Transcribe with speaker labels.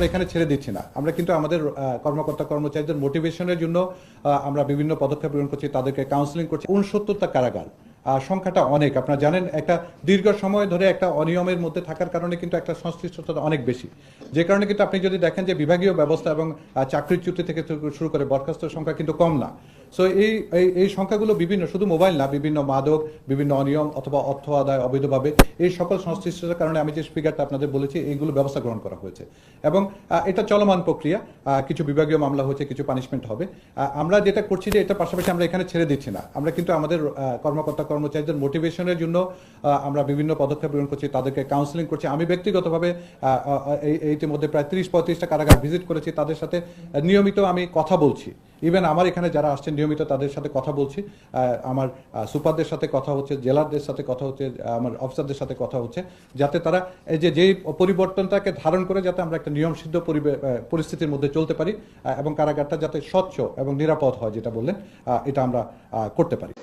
Speaker 1: আমরা এখানে ছেড়ে দিচ্ছি না। আমরা কিন্তু আমাদের কর্মকর্তা কর্মচারীদের মোটিভেশনের জন্য আমরা বিভিন্ন পদক্ষেপ গ্রহণ করছি, তাদেরকে কাউন্সিলিং করছি। উনসত্তরটা কারাগার। সংখ্যাটা অনেক। আপনারা জানেন, একটা দীর্ঘ সময় ধরে একটা অনিয়মের মধ্যে থাকার কারণে কিন্তু একটা সংশ্লিষ্টতা অনেক বেশি। যে কারণে কিন্তু আপনি যদি দেখেন যে বিভাগীয় ব্যবস্থা এবং চাকরির চুক্তি থেকে শুরু- করে বরখাস্তের সংখ্যা কিন্তু কম না। সো এই, এই- সংখ্যাগুলো বিভিন্ন, শুধু মোবাইল না, বিভিন্ন মাদক, বিভিন্ন অনিয়ম অথবা অর্থ আদায় অবৈধভাবে, এই সকল সংশ্লিষ্টতার কারণে আমি যে স্পিকারটা আপনাদের বলেছি, এইগুলো ব্যবস্থা গ্রহণ করা হয়েছে। এবং এটা চলমান প্রক্রিয়া। কিছু বিভাগীয় মামলা হচ্ছে কিছু পানিশমেন্ট হবে। আমরা যেটা করছি যে এটা পাশাপাশি আমরা এখানে ছেড়ে দিচ্ছি না। আমরা কিন্তু আমাদের কর্মকর্তা কর্মচারীদের মোটিভেশনের জন্য আমরা বিভিন্ন পদক্ষেপ গ্রহণ করছি, তাদেরকে কাউন্সিলিং করছি। আমি ব্যক্তিগতভাবে ইতিমধ্যে প্রায় তিরিশ পঁয়ত্রিশটা কারাগার ভিজিট করেছি। তাদের সাথে নিয়মিত আমি কথা বলছি। ইভেন আমার এখানে যারা আসছেন নিয়মিত তাদের সাথে কথা বলছি। আমার সুপারদের সাথে কথা হচ্ছে জেলারদের সাথে কথা হচ্ছে আমার অফিসারদের সাথে কথা হচ্ছে, যাতে তারা এই যে, যেই পরিবর্তনটাকে ধারণ করে যাতে আমরা একটা নিয়ম সিদ্ধ পরিস্থিতির মধ্যে চলতে পারি এবং কারাগারটা যাতে স্বচ্ছ এবং নিরাপদ হয়, যেটা বললেন এটা আমরা করতে পারি।